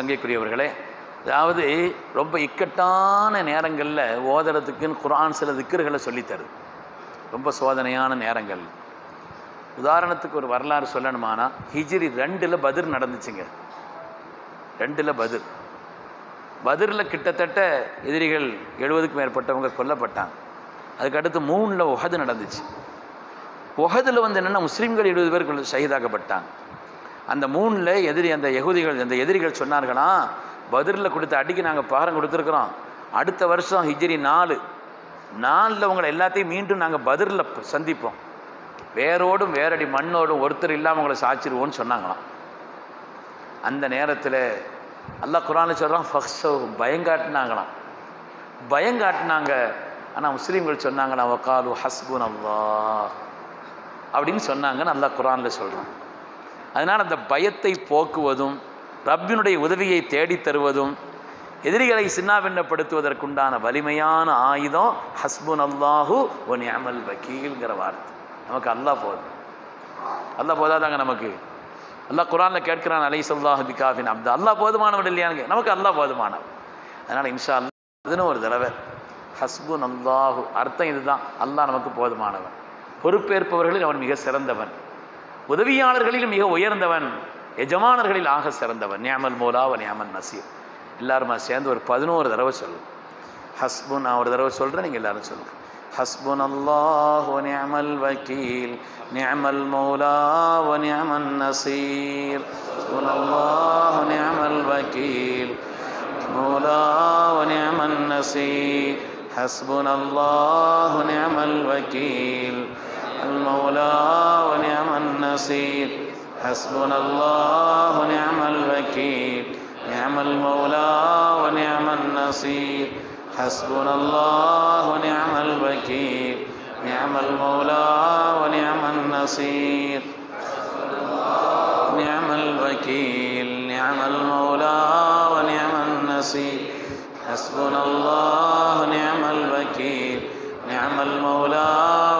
சங்கைக்குரியவர்களே அதாவது ரொம்ப இக்கட்டான நேரங்களில் ஓதுறதுக்குன்னு குரான் சில திக்கர்களை சொல்லித்தருது. ரொம்ப சோதனையான நேரங்கள். உதாரணத்துக்கு ஒரு வரலாறு சொல்லணுமானா ஹிஜ்ரி ரெண்டில் பதிர் நடந்துச்சுங்க. ரெண்டில் பதிர். பதிரில் கிட்டத்தட்ட எதிரிகள் எழுபதுக்கும் மேற்பட்டவங்க கொல்லப்பட்டாங்க. அதுக்கடுத்து மூணில் ஒஹது நடந்துச்சு. உஹதில் வந்து என்னென்னா முஸ்லீம்கள் எழுபது பேர் கொல்ல- ஷஹீதாக்கப்பட்டாங்க. அந்த மூணில் எதிரி அந்த எகுதிகள் அந்த எதிரிகள் சொன்னார்களாம் பதிரில் கொடுத்த அடிக்கு நாங்கள் பாரம் கொடுத்துருக்குறோம். அடுத்த வருஷம் ஹிஜ்ரி நாலு. நாலில் உங்களை எல்லாத்தையும் மீண்டும் நாங்கள் பதிரில் சந்திப்போம். வேரோடும் வேரடி மண்ணோடும் ஒருத்தர் இல்லாமல் உங்களை சாச்சிருவோன்னு சொன்னாங்களாம் அந்த நேரத்தில் அல்லாஹ் குரானில் சொல்கிறான் ஃபக்ஸோ பயங்காட்டினாங்களாம். பயங்காட்டினாங்க. ஆனால் முஸ்லீம்கள் சொன்னாங்களாம் வக்காலு ஹஸ்புன் அல்லாஹ் அப்படின்னு சொன்னாங்கன்னு அல்லாஹ் குரானில் சொல்கிறான் அதனால் அந்த பயத்தை போக்குவதும் ரப்பினுடைய உதவியை தேடித் தருவதும் எதிரிகளை சின்னாபின்னப்படுத்துவதற்குண்டான வலிமையான ஆயுதம் ஹஸ்புன் அல்லாஹு ஒன் அமல் வக்கீல்ங்கிற வார்த்தை. நமக்கு அல்லாஹ் போதும். அல்லா போதாதாங்க நமக்கு. அல்லாஹ் குரானில் கேட்கிறான் அலை சொல்லாஹு பிகாஃபின் அப்தா. அல்லா போதுமானவன் இல்லையானு நமக்கு அல்லாஹ் போதுமானவன் அதனால் இன்ஷா அல்லா அதுன்னு ஒரு தடவை. ஹஸ்புன் அல்லாஹு அர்த்தம் இதுதான். அல்லாஹ் நமக்கு போதுமானவன் பொறுப்பேற்பவர்களில் அவன் மிக சிறந்தவன் உதவியாளர்களில் மிக உயர்ந்தவன் எஜமானர்களில் ஆக சிறந்தவன். நியமன் மூலாவ நியமன் நசீர். எல்லாருமா சேர்ந்து ஒரு பதினோரு தடவை சொல்லுங்க. ஹஸ்புன் நான் ஒரு தடவை சொல்கிறேன் நீங்கள் எல்லாரும் சொல்லுங்கள் ஹஸ்புன் அல்லாஹ் நியமல் வக்கீல் நியமல் மௌலா நியமன் நசீர். அல்லாஹு அல்லாஹ் நியமல் வக்கீல் மௌலா நியமன் நசீர். ஹஸ்புன் அல்லாஹ் நியமல் வக்கீல் المولى ونعم النصير. حسبنا الله نعم الوكيل. نعم المولى ونعم النصير. حسبنا الله ونعم الوكيل. نعم المولى ونعم النصير. نعم الوكيل. نعم المولى ونعم النصير. حسبنا الله نعم الوكيل. نعم المولى ونعم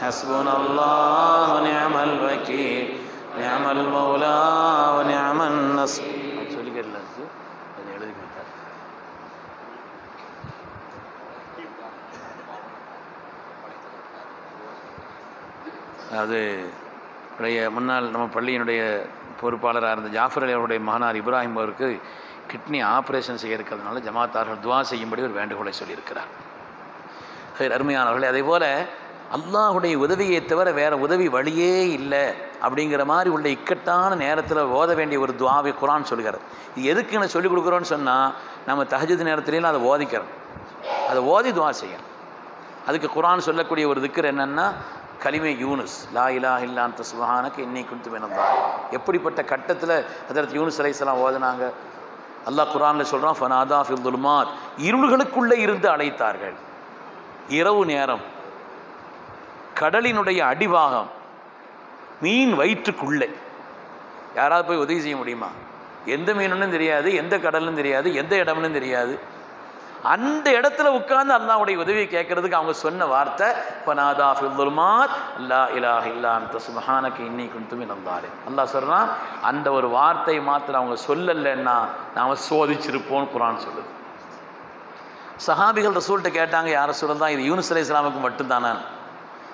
حسبنا الله ونعم الوكيل نعم المولى ونعم النصير சொல்லிக்கிறல அது எழுதி கொடுத்தார் அது உடைய முன்னாள் நம்ம பள்ளியினுடைய பொறுப்பாளராக இருந்த ஜாஃபர் அலி அவருடைய மகனார் இப்ராஹிம் அவருக்கு கிட்னி ஆப்ரேஷன் செய்ய இருக்கிறதுனால ஜமாத்தார்கள் துவா செய்யும்படி ஒரு வேண்டுகோளை சொல்லியிருக்கிறார் ஹைர் அருமையானவர்களே அதே போல் அல்லாஹுடைய உதவியை தவிர வேறு உதவி வழியே இல்லை அப்படிங்கிற மாதிரி உள்ள இக்கட்டான நேரத்தில் ஓத வேண்டிய ஒரு துவாவை குரான் சொல்கிறார் இது எதுக்குன்னு சொல்லிக் கொடுக்குறோன்னு சொன்னால் நம்ம தகஜது நேரத்துலையும் அதை ஓதிக்கிறோம். அதை ஓதி துவா செய்யணும். அதுக்கு குரான் சொல்லக்கூடிய ஒரு திக்கர் என்னென்னா கலிமை யூனுஸ் லா இலா இல்லான் தஸ்பஹானக்கு இன்னை குந்து வேணும்தா எப்படிப்பட்ட கட்டத்தில் அதற்கு யூனுஸ் அலைசலாம் ஓதுனாங்க? அல்லாஹ் குரானில் சொல்கிறான் ஃபனாதா ஃபில் துல்மாத். இருள்களுக்குள்ளே இருந்து அழைத்தார்கள். இரவு நேரம். கடலினுடைய அடிவாகம் மீன் வயிற்றுக்குள்ளே. யாராவது போய் உதவி செய்ய முடியுமா? எந்த மீனுன்னு தெரியாது எந்த கடல்னு தெரியாது எந்த இடம்னு தெரியாது. அந்த இடத்துல உட்கார்ந்து அல்லாவுடைய உதவியை கேட்கறதுக்கு அவங்க சொன்ன வார்த்தை பனாதா ஃபில்துல்மாத் அல்லா இலாஹ இல்லா அந்த சுபஹானக்கு இன்னி குந்துமி நந்தாரு அல்லாஹ் சொல்கிறான் அந்த ஒரு வார்த்தை மாத்திரம் அவங்க சொல்லலைன்னா நாம் சோதிச்சிருப்போம் குரான் சொல்லுது. சஹாபிகள் ரசூல்கிட்ட கேட்டாங்க யாரை சொல்லதான் இது யூனிஸ் அலி இஸ்லாமுக்கு மட்டும்தானே?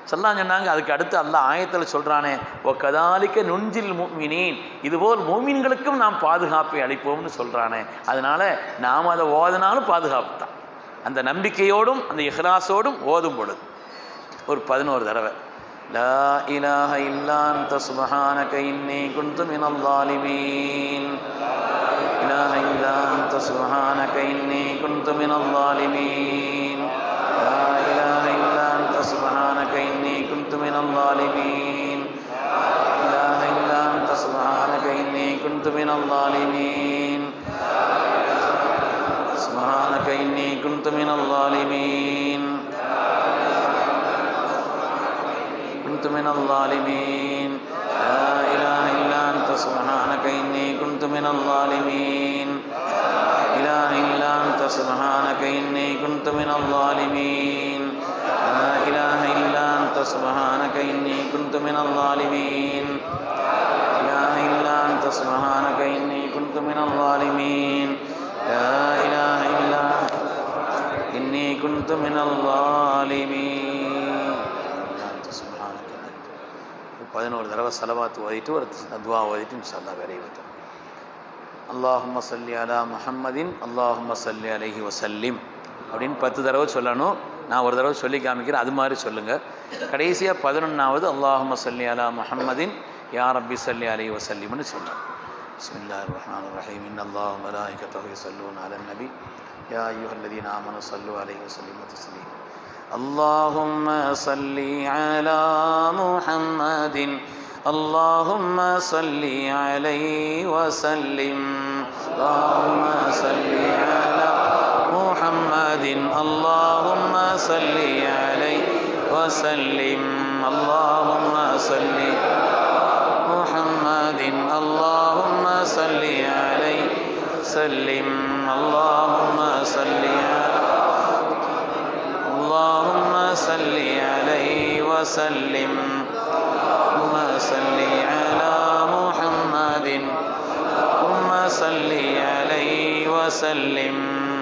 சொல்லா சொன்னாங்க அதுக்கு அடுத்து அல்லாஹ் ஆயத்தில் சொல்கிறானே ஓ கதாலிக்க நுஞ்சில் மூமினேன் இதுபோல் மூமின்களுக்கும் நாம் பாதுகாப்பை அளிப்போம்னு சொல்கிறானே அதனால் நாம் அதை ஓதனாலும் பாதுகாப்பு தான். அந்த நம்பிக்கையோடும் அந்த இஹ்லாசோடும் ஓதும் பொழுது. ஒரு பதினோரு தடவை. லா இலாஹ இல்லான் சுபஹானக இன்னி குந்து மினல் லாலிமீன் இலாஹ இல்லான் சுபஹானக கைன்னி குந்து மினல் லாலிமீன் سبحانك إني كنت من الظالمين. إله إلا أنت سبحانك إني كنت من الظالمين. إني كنت من الظالمين. كنت من الظالمين. لا إله إلا أنت سبحانك إني كنت من الظالمين. إله إلا أنت سبحانك إني كنت من الظالمين. لا إله إلا أنت سبحانك إني كنت من الظالمين إله إلا أنت سبحانك إني كنت من الظالمين لا إله إلا أنت إني كنت من الظالمين أنت سبحانك பதினோரு தடவை செலவாத்து ஓதிட்டு ஒரு துவா ஓதிட்டு இன்ஷால்லா வேலையை வைத்தோம் அல்லாஹும்ம சல்லி அலா முஹம்மதின் அல்லாஹும்ம சல்லி அலைஹி வசல்லிம் அப்படின்னு பத்து தடவை சொல்லணும் நான் ஒரு தடவை சொல்லி காமிக்கிறேன் அது மாதிரி சொல்லுங்கள் கடைசியாக பதினொன்றாவது அல்லாஹும்ம சல்லி அலா முஹம்மதின் யா ரப்பி சல்லி அலைஹி வசல்லிம்னு சொல்லணும் بسم الله الرحمن الرحيم إن الله وملائكته يصلون على النبي يا أيها الذين آمنوا صلوا عليه وسلموا تسليما اللهم صل على محمد اللهم صل عليه وسلم اللهم صل على محمد اللهم صل عليه وسلم اللهم صل محمد اللهم صل عليه سلم اللهم صل اللهم صل عليه وسلم اللهم صل على محمد اللهم صل عليه وسلم.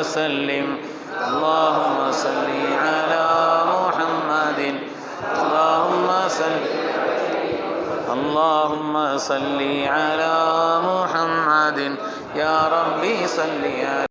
وسلم. اللهم صل على محمد. اللهم صل اللهم صل على محمد. يا ربي صل على